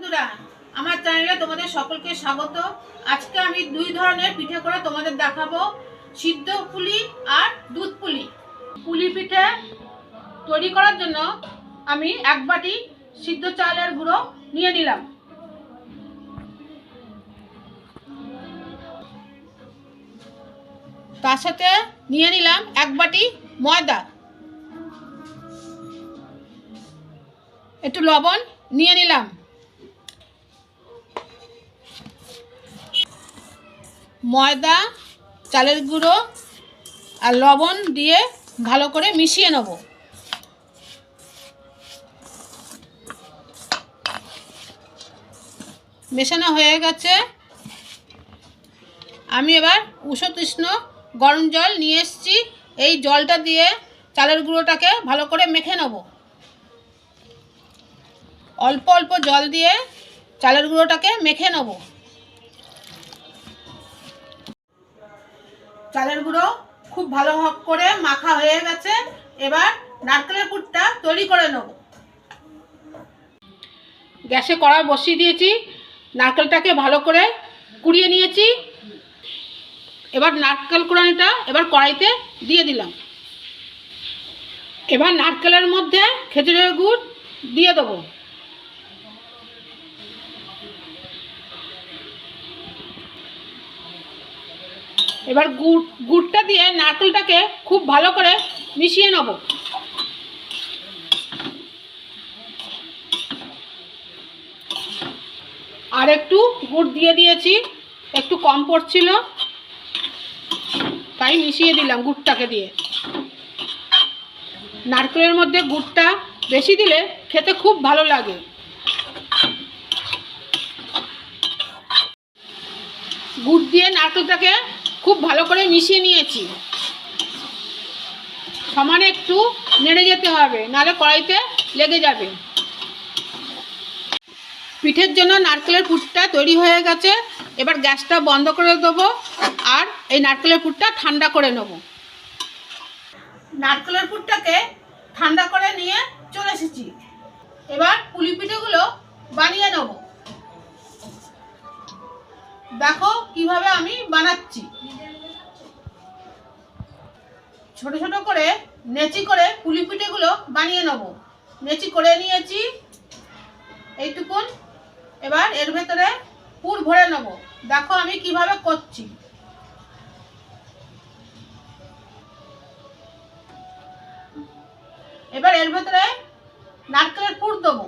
বন্ধুরা, আমার চ্যানেলে তোমাদের সকলকে স্বাগত। আজকে আমি দুই ধরনের পিঠে করে তোমাদের দেখাবো, সিদ্ধ পুলি আর দুধ পুলি। পুলি পিঠে তৈরি করার জন্য আমি এক বাটি সিদ্ধ চালের গুঁড়ো নিয়ে নিলাম। তার সাথে নিয়ে নিলাম এক বাটি ময়দা। একটু লবণ নিয়ে নিলাম। ময়দা, চালের গুঁড়ো আর লবণ দিয়ে ভালো করে মিশিয়ে নেব। মেশানো হয়ে গেছে। আমি এবার উষো তৃষ্ণ গরম জল নিয়ে এসেছি। এই জলটা দিয়ে চালের গুঁড়োটাকে ভালো করে মেখে নেব। অল্প অল্প জল দিয়ে চালের গুঁড়োটাকে মেখে নেব। চালের গুঁড়ো খুব ভালো হ- করে মাখা হয়ে গেছে। এবার নারকেলের পুরটা তৈরি করে নেব। গ্যাসে কড়াই বসিয়ে দিয়েছি। নারকেলটাকে ভালো করে কুড়িয়ে নিয়েছি। এবার নারকেল কুড়ানিটা এবার কড়াইতে দিয়ে দিলাম। এবার নারকেলের মধ্যে খেজুরের গুড় দিয়ে দেবো। এবার গুড়, গুড়টা দিয়ে নারকেলটাকে খুব ভালো করে মিশিয়ে নেব। আর একটু গুড় দিয়ে দিয়েছি, একটু কম পড়ছিল, তাই মিশিয়ে দিলাম গুড়টাকে দিয়ে। নারকেলের মধ্যে গুড়টা বেশি দিলে খেতে খুব ভালো লাগে। গুড় দিয়ে নারকেলটাকে খুব ভালো করে মিশিয়ে নিয়েছি। সমানে একটু নেড়ে যেতে হবে, নাহলে কড়াইতে লেগে যাবে। পিঠের জন্য নারকেলের পুরটা তৈরি হয়ে গেছে, এবার গ্যাসটা বন্ধ করে দেবো আর এই নারকেলের পুরটা ঠান্ডা করে নেব। নারকেলের পুরটাকে ঠান্ডা করে নিয়ে চলে এসেছি। এবার পুলি পিঠেগুলো বানিয়ে নেব। দেখো কীভাবে আমি বানাচ্ছি। ছোট ছোট করে নেচি করে পুলি পিঠেগুলো বানিয়ে নেব। নেচি করে নিয়েছি এইটুকুন। এবার এর ভেতরে পুর ভরে নেব। দেখো আমি কীভাবে করছি। এবার এর ভেতরে নারকেলের পুর দেবো।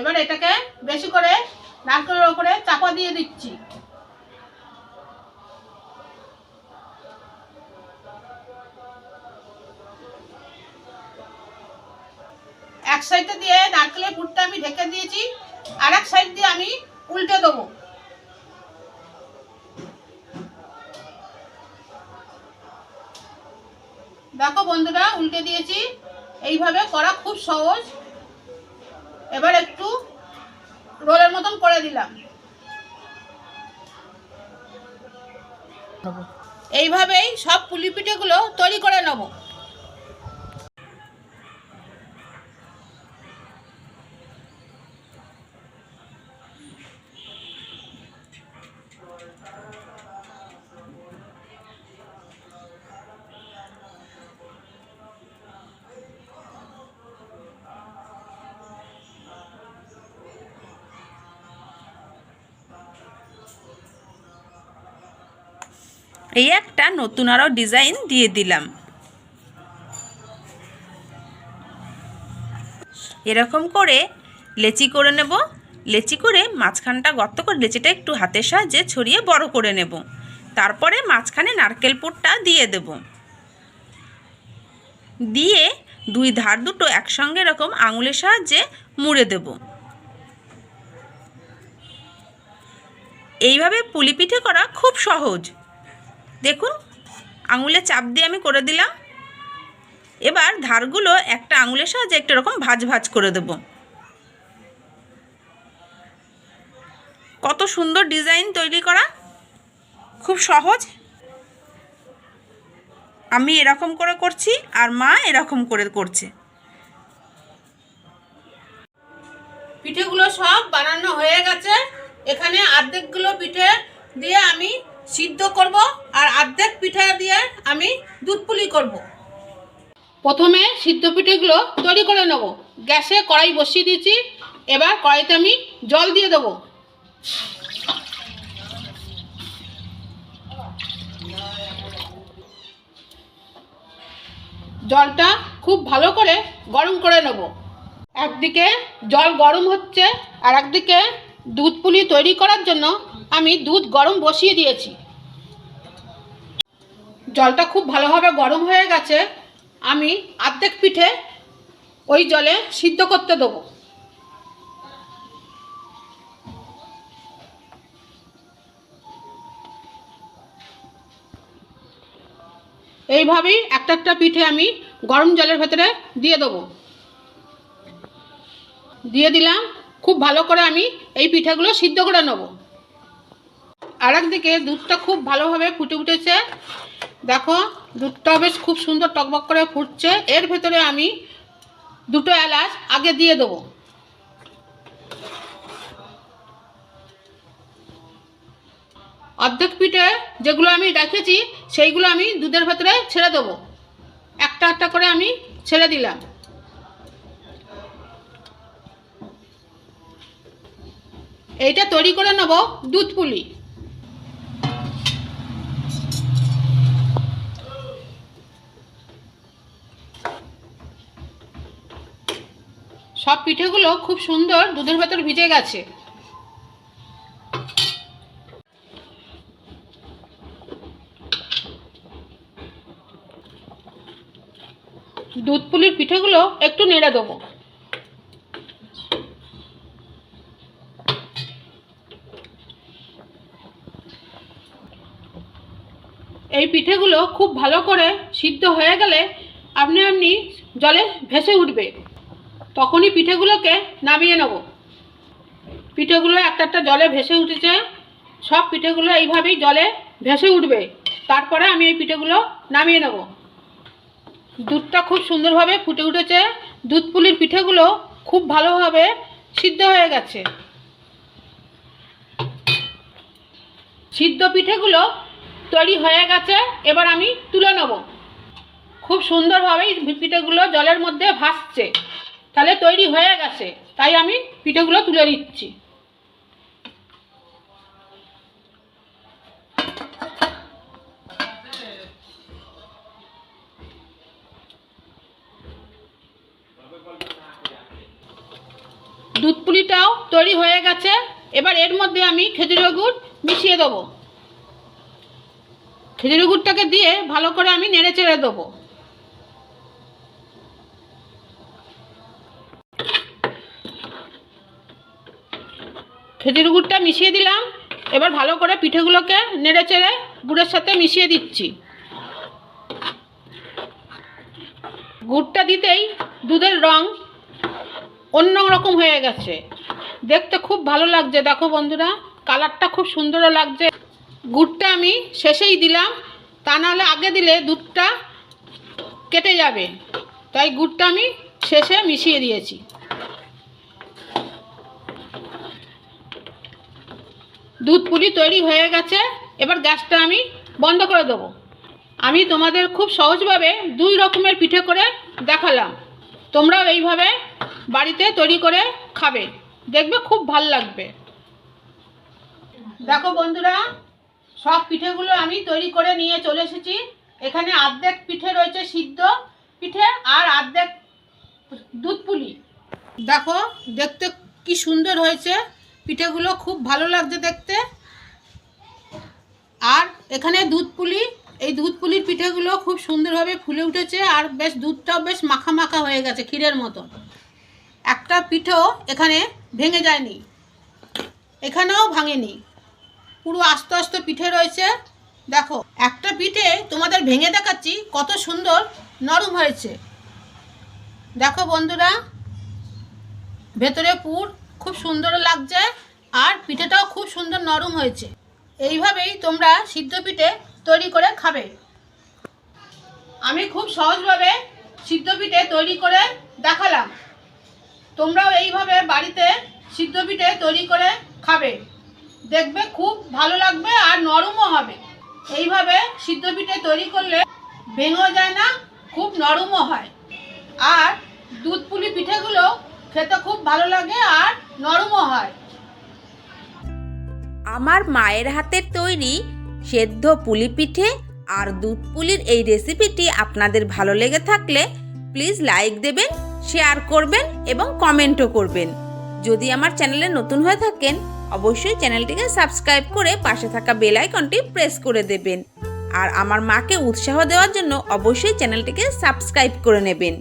এবার এটাকে বেশি করে নারকেলের ওপরে চাপা দিয়ে দিচ্ছি। এক সাইডে দিয়ে নারকেলের পুরটা আমি ঢেকে দিয়েছি আর এক সাইড দিয়ে আমি উল্টে দেবো। দেখো বন্ধুরা, উল্টে দিয়েছি। এইভাবে করা খুব সহজ। এবার একটু রোলের মতন করে দিলাম। এইভাবেই সব পুলি পিঠেগুলো তৈরি করে নেব। এই একটা নতুন আরও ডিজাইন দিয়ে দিলাম। এরকম করে লেচি করে নেব। লেচি করে মাঝখানটা গর্ত করে লেচিটা একটু হাতের সাহায্যে ছড়িয়ে বড় করে নেব। তারপরে মাঝখানে নারকেল পুরটা দিয়ে দেব। দিয়ে দুই ধার দুটো একসঙ্গে এরকম আঙুলের সাহায্যে মুড়ে দেব। এইভাবে পুলি পিঠে করা খুব সহজ। দেখুন, আঙুলে চাপ দিয়ে আমি করে দিলাম। এবার ধারগুলো একটা আঙুলের সাহায্যে একটা এরকম ভাজ ভাজ করে দেব। কত সুন্দর ডিজাইন তৈরি করা। খুব সহজ। আমি এরকম করে করছি আর মা এরকম করে করছে। পিঠেগুলো সব বানানো হয়ে গেছে। এখানে অর্ধেকগুলো পিঠে দিয়ে আমি সিদ্ধ করব আর অর্ধেক পিঠা দিয়ে আমি দুধ পুলি করব। প্রথমে সিদ্ধ পিঠেগুলো তৈরি করে নেব। গ্যাসে কড়াই বসিয়ে দিয়েছি। এবার কড়াইতে আমি জল দিয়ে দেবো। জলটা খুব ভালো করে গরম করে নেব। একদিকে জল গরম হচ্ছে আর একদিকে দুধ পুলি তৈরি করার জন্য আমি দুধ গরম বসিয়ে দিয়েছি। জলটা খুব ভালোভাবে গরম হয়ে গেছে। আমি অর্ধেক পিঠে ওই জলে সিদ্ধ করতে দেবো। এইভাবেই একটা একটা পিঠে আমি গরম জলের ভেতরে দিয়ে দেবো। দিয়ে দিলাম, খুব ভালো করে আমি এই পিঠেগুলো সিদ্ধ করে নেব। আর একদিকে দুধটা খুব ভালোভাবে ফুটে উঠেছে। দেখো দুধটা বেশ খুব সুন্দর টকবক করে ফুটছে। এর ভেতরে আমি দুটো এলাচ আগে দিয়ে দেবো। অর্ধেক পিঠে যেগুলো আমি রেখেছি, সেইগুলো আমি দুধের ভেতরে ছেড়ে দেবো। একটা একটা করে আমি ছেড়ে দিলাম। এইটা তৈরি করে নেব দুধ পুলি। সব পিঠেগুলো খুব সুন্দর দুধের ভেতর ভিজে গেছে। দুধ পুলির পিঠেগুলো একটু নেড়ে দেবো। এই পিঠেগুলো খুব ভালো করে সিদ্ধ হয়ে গেলে আপনি আপনি জলে ভেসে উঠবে। তখনই পিঠেগুলোকে নামিয়ে নেব। পিঠেগুলো একটা একটা জলে ভেসে উঠেছে। সব পিঠেগুলো এইভাবেই জলে ভেসে উঠবে। তারপরে আমি এই পিঠেগুলো নামিয়ে নেব। দুধটা খুব সুন্দরভাবে ফুটে উঠেছে। দুধ পুলির পিঠেগুলো খুব ভালোভাবে সিদ্ধ হয়ে গেছে। সিদ্ধ পিঠেগুলো তৈরি হয়ে গেছে। এবার আমি তুলে নেব। খুব সুন্দরভাবেই পিঠেগুলো জলের মধ্যে ভাসছে। তাহলে তৈরি হয়ে গেছে। তাই আমি পিঠেগুলো তুলে নিচ্ছি। দুধ পুলিটাও তৈরি হয়ে গেছে। এবার এর মধ্যে আমি খেজুরের গুড় মিশিয়ে দেবো। খেজুরের গুড়টাকে দিয়ে ভালো করে আমি নেড়ে চেড়ে দেবো। খেজুর গুড়টা মিশিয়ে দিলাম। এবার ভালো করে পিঠেগুলোকে নেড়ে চেড়ে গুড়ের সাথে মিশিয়ে দিচ্ছি। গুড়টা দিতেই দুধের রং অন্য রকম হয়ে গেছে। দেখতে খুব ভালো লাগছে, দেখো বন্ধুরা, কালারটা খুব সুন্দরও লাগছে। গুড়টা আমি শেষেই দিলাম, তা নাহলে আগে দিলে দুধটা কেটে যাবে। তাই গুড়টা আমি শেষে মিশিয়ে দিয়েছি। দুধ পুলি তৈরি হয়ে গেছে, এবার গ্যাসটা আমি বন্ধ করে দেবো। আমি তোমাদের খুব সহজভাবে দুই রকমের পিঠে করে দেখালাম। তোমরাও এইভাবে বাড়িতে তৈরি করে খাবে। দেখবে খুব ভালো লাগবে। দেখো বন্ধুরা, সব পিঠেগুলো আমি তৈরি করে নিয়ে চলে এসেছি। এখানে অর্ধেক পিঠে রয়েছে সিদ্ধ পিঠে আর অর্ধেক দুধ পুলি। দেখো, দেখতে কি সুন্দর হয়েছে। পিঠেগুলো খুব ভালো লাগছে দেখতে। আর এখানে দুধ পুলি, এই দুধ পুলির পিঠেগুলো খুব সুন্দরভাবে ফুলে উঠেছে আর বেশ দুধটাও বেশ মাখা মাখা হয়ে গেছে ক্ষীরের মতন। একটা পিঠেও এখানে ভেঙে যায়নি, এখানেও ভাঙেনি। পুরো আস্তে আস্তে পিঠে রয়েছে। দেখো, একটা পিঠে তোমাদের ভেঙে দেখাচ্ছি কত সুন্দর নরম হয়েছে। দেখো বন্ধুরা, ভেতরে পুর খুব সুন্দর লাগছে আর পিঠেটাও খুব সুন্দর নরম হয়েছে। এইভাবেই তোমরা সিদ্ধ পিঠে তৈরি করে খাবে। আমি খুব সহজভাবে সিদ্ধ পিঠে তৈরি করে দেখালাম। তোমরাও এইভাবে বাড়িতে সিদ্ধ পিঠে তৈরি করে খাবে। দেখবে খুব ভালো লাগবে আর নরমও হবে। এইভাবে সিদ্ধ পিঠে তৈরি করলে ভেঙেও যায় না, খুব নরমও হয়। আর দুধ পুলি পিঠেগুলো খেতে খুব ভালো লাগে আর নরমও হয়। আমার মায়ের হাতের তৈরি সেদ্ধ পুলি পিঠে আর দুধ পুলির এই রেসিপিটি আপনাদের ভালো লেগে থাকলে প্লিজ লাইক দেবেন, শেয়ার করবেন এবং কমেন্টও করবেন। যদি আমার চ্যানেলে নতুন হয়ে থাকেন, অবশ্যই চ্যানেলটিকে সাবস্ক্রাইব করে পাশে থাকা বেল আইকনটি প্রেস করে দেবেন। আর আমার মাকে উৎসাহ দেওয়ার জন্য অবশ্যই চ্যানেলটিকে সাবস্ক্রাইব করে নেবেন।